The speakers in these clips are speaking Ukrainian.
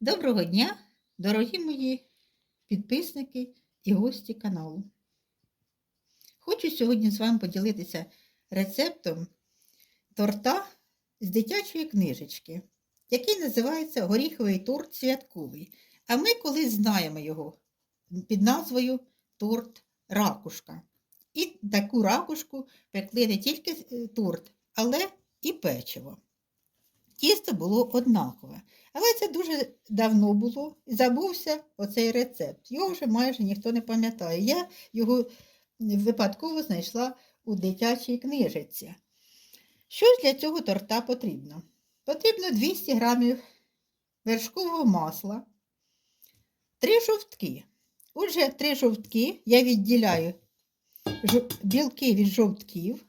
Доброго дня, дорогі мої підписники і гості каналу. Хочу сьогодні з вами поділитися рецептом торта з дитячої книжечки, який називається Горіховий торт святковий. А ми колись знаємо його під назвою торт ракушка. І таку ракушку пекли не тільки е, торт, але і печиво. Тісто було однакове. Але це дуже давно було і забувся оцей рецепт. Його вже майже ніхто не пам'ятає. Я його випадково знайшла у дитячій книжиці. Що ж для цього торта потрібно? Потрібно 200 грамів вершкового масла, 3 жовтки. Отже, 3 жовтки я відділяю білки від жовтків.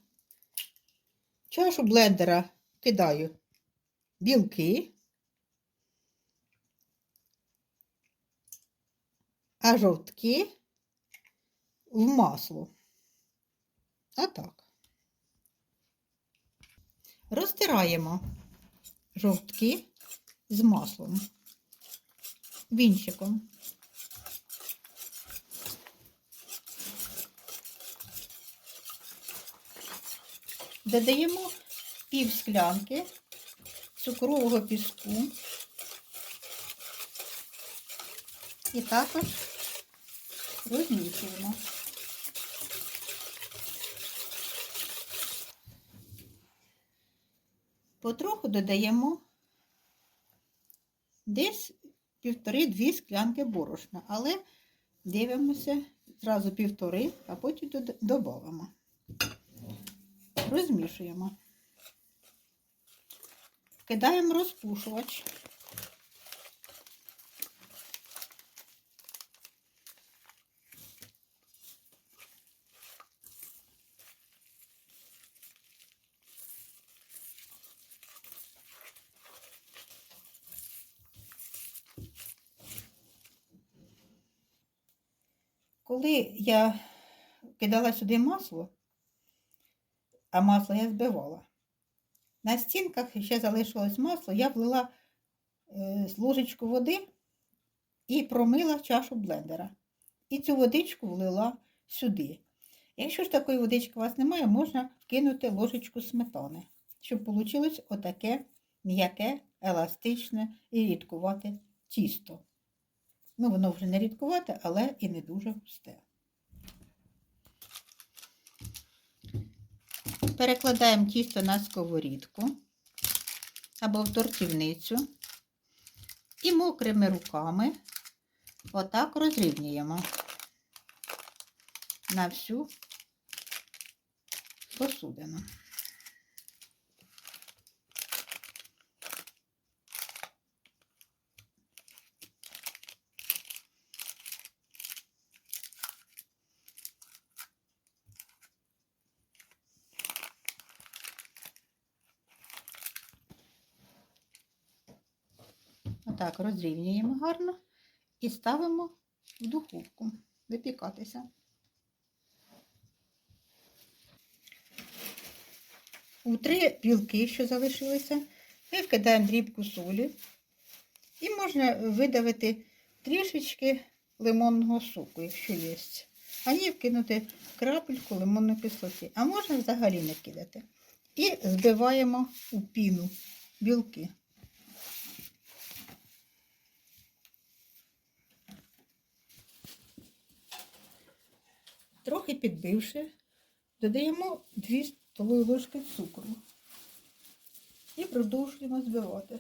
Чашу блендера кидаю білки. а жовтки в масло. Отак. Розтираємо жовтки з маслом, вінчиком. Додаємо пів склянки цукрового піску і також розмішуємо. Потроху додаємо десь півтори-дві склянки борошна, але дивимося зразу півтори, а потім додамо. Розмішуємо. Кидаємо розпушувач. Коли я кидала сюди масло, а масло я збивала, на стінках ще залишилось масло, я влила е, ложечку води і промила чашу блендера. І цю водичку влила сюди. Якщо ж такої водички у вас немає, можна вкинути ложечку сметани, щоб вийшло отаке м'яке, еластичне і рідкувате тісто. Ну, воно вже не рідкувате, але і не дуже густе. Перекладаємо тісто на сковорідку або в тортівницю і мокрими руками отак розрівнюємо на всю посудину. Отак розрівнюємо гарно і ставимо в духовку випікатися. У три білки, що залишилися, ми вкидаємо дрібку солі і можна видавити трішечки лимонного соку, якщо є. А ні, вкинути крапельку лимонної кислоти. А можна взагалі не кидати. І збиваємо у піну білки. Трохи підбивши, додаємо 2 столові ложки цукру і продовжуємо збивати.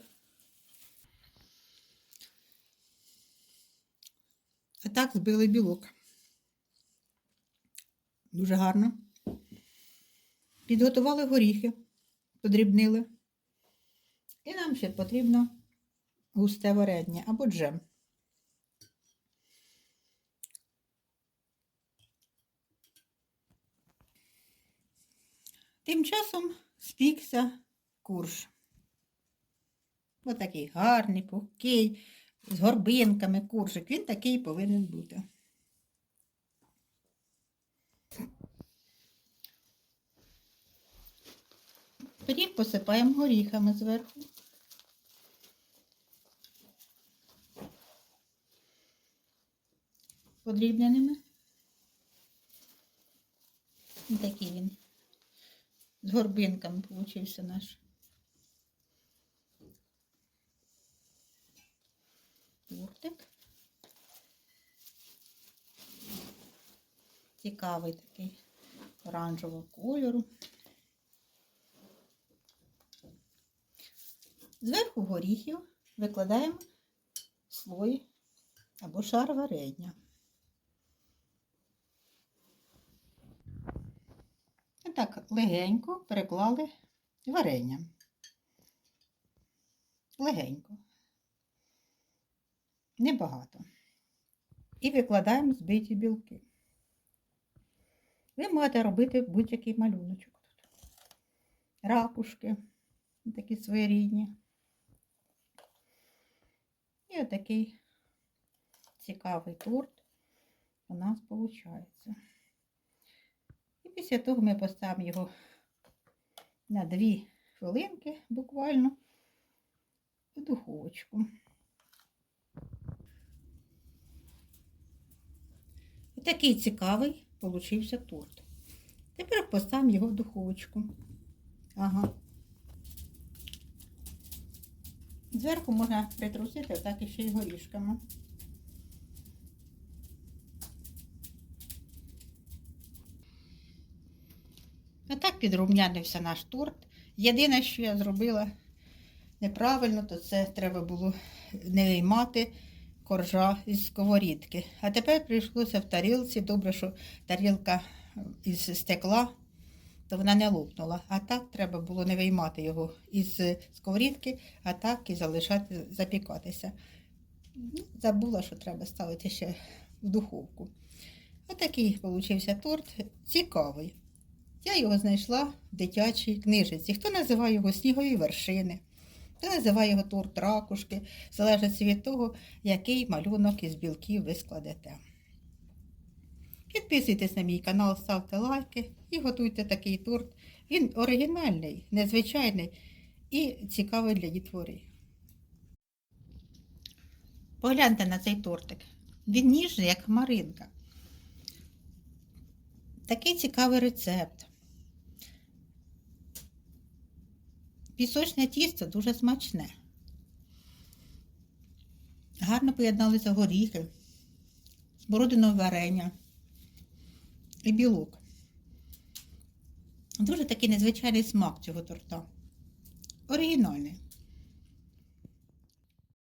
А так збили білок. Дуже гарно. Підготували горіхи, подрібнили. І нам ще потрібно густе варення або джем. Тим часом спікся курш. Отакий гарний, пухкий, з горбинками куржик. Він такий повинен бути. Тоді посипаємо горіхами зверху. Подрібненими. Такі з горбинками получився наш. Тортик. Цікавий такий оранжевого кольору. Зверху горіхів викладаємо слой або шар варення. Так легенько переклали варення. Легенько. Небагато. І викладаємо збиті білки. Ви можете робити будь-який малюночок тут. Ракушки, такі своєрідні. І отакий цікавий торт у нас виходить. Після того ми поставимо його на 2 хвилинки буквально в духовочку. І такий цікавий получився торт. Тепер поставимо його в духовочку. Ага. Зверху можна притрусити так і ще й горішками. Отак підрумнянився наш торт. Єдине, що я зробила неправильно, то це треба було не виймати коржа із сковорідки. А тепер прийшлося в тарілці. Добре, що тарілка із стекла, то вона не лопнула. А так треба було не виймати його із сковорідки, а так і залишати запікатися. Ну, Забула, що треба ставити ще в духовку. Отакий получився торт цікавий. Я його знайшла в дитячій книжці. Хто називає його снігові вершини, хто називає його торт ракушки, залежить від того, який малюнок із білків ви складете. Підписуйтесь на мій канал, ставте лайки і готуйте такий торт. Він оригінальний, незвичайний і цікавий для дітвори. Погляньте на цей тортик. Він ніжний, як хмаринка. Такий цікавий рецепт. Пісочне тісто дуже смачне. Гарно поєдналися горіхи, смородинове варення і білок. Дуже такий незвичайний смак цього торта. Оригінальний.